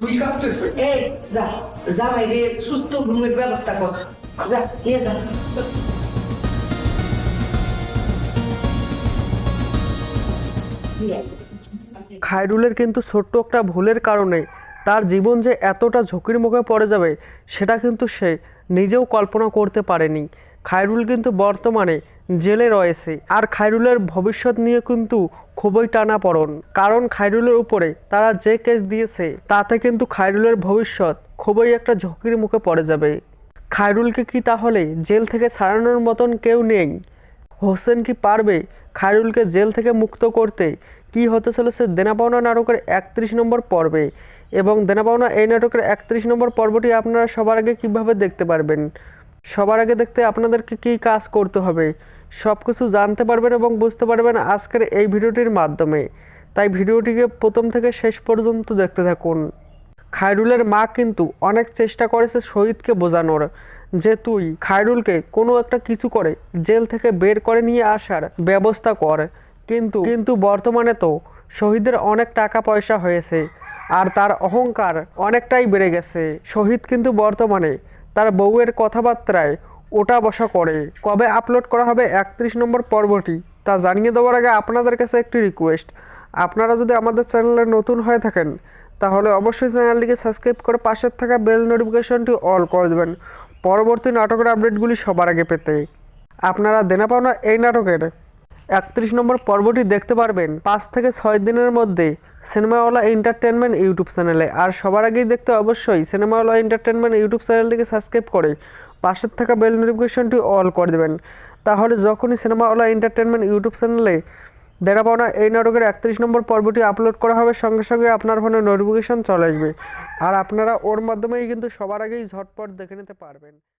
তুই কাঁপতেছে এই যা জামাই রে সুস্থ ঘুমের ব্যবস্থা কর যা নিয়ে যা চল। খায়রুলের কিন্তু ছোট্ট একটা ভুলের কারণে তার জীবন যে এতটা ঝুঁকির মুখে পড়ে যাবে সেটা কিন্তু সে নিজেও কল্পনা করতে পারেনি। খায়রুল কিন্তু বর্তমানে জেলে রয়েছে। আর খায়রুলের ভবিষ্যৎ নিয়ে কিন্তু খুবই টানাপড়ন। কারণ খায়রুলের উপরে তারা যে কেস দিয়েছে, তাতে কিন্তু খায়রুলের ভবিষ্যৎ খুবই একটা ঝুঁকির মুখে পড়ে যাবে। খায়রুলকে কি তাহলে জেল থেকে ছাড়ানোর মতন কেউ নেই? হোসেন কি পারবে খায়রুলকে জেল থেকে মুক্ত করতে? কি হতে চলেছে দেনা পাওনা নাটকের একত্রিশ নম্বর পর্বে? এবং দেনাপাওনা এই নাটকের একত্রিশ নম্বর পর্বটি আপনারা সবার আগে কীভাবে দেখতে পারবেন? সবার আগে দেখতে আপনাদেরকে কী কাজ করতে হবে সব কিছু জানতে পারবেন এবং বুঝতে পারবেন আজকের এই ভিডিওটির মাধ্যমে। তাই ভিডিওটিকে প্রথম থেকে শেষ পর্যন্ত দেখতে থাকুন। খায়রুলের মা কিন্তু অনেক চেষ্টা করেছে শহীদকে বোঝানোর, যে তুই খায়রুলকে কোনো একটা কিছু করে জেল থেকে বের করে নিয়ে আসার ব্যবস্থা কর। কিন্তু কিন্তু বর্তমানে তো শহীদের অনেক টাকা পয়সা হয়েছে, আর তার অহংকার অনেকটাই বেড়ে গেছে। শহীদ কিন্তু বর্তমানে তার বউয়ের কথাবার্তায় ওটা বসা করে কবে আপলোড করা হবে একত্রিশ নম্বর পর্বটি, তা জানিয়ে দেওয়ার আগে আপনাদের কাছে একটি রিকোয়েস্ট আপনারা যদি আমাদের চ্যানেলে নতুন হয়ে থাকেন, তাহলে অবশ্যই চ্যানেলটিকে সাবস্ক্রাইব করে পাশের থাকা বেল নোটিফিকেশনটি অল করে দেবেন। পরবর্তী নাটকের আপডেটগুলি সবার আগে পেতে। আপনারা দেনা পাওনা এই নাটকের একত্রিশ নম্বর পর্বটি দেখতে পারবেন। পাঁচ থেকে ছয় দিনের মধ্যে সিনেমাওয়ালা এন্টারটেনমেন্ট ইউটিউব চ্যানেলে। আর সবার আগেই দেখতে অবশ্যই সিনেমাওয়ালা এন্টারটেনমেন্ট ইউটিউব চ্যানেলটিকে সাবস্ক্রাইব করে পাশের থাকা বেল নোটিফিকেশনটি অল করে দেবেন। তাহলে যখনই সিনেমাওয়ালা এন্টারটেনমেন্ট ইউটিউব চ্যানেলে দেনা পাওনা এই নাটকের একত্রিশ নম্বর পর্বটি আপলোড করা হবে, সঙ্গে সঙ্গে আপনার ফোনে নোটিফিকেশন চলে আসবে। আর আপনারা ওর মাধ্যমেই কিন্তু সবার আগেই ঝটপট দেখে নিতে পারবেন।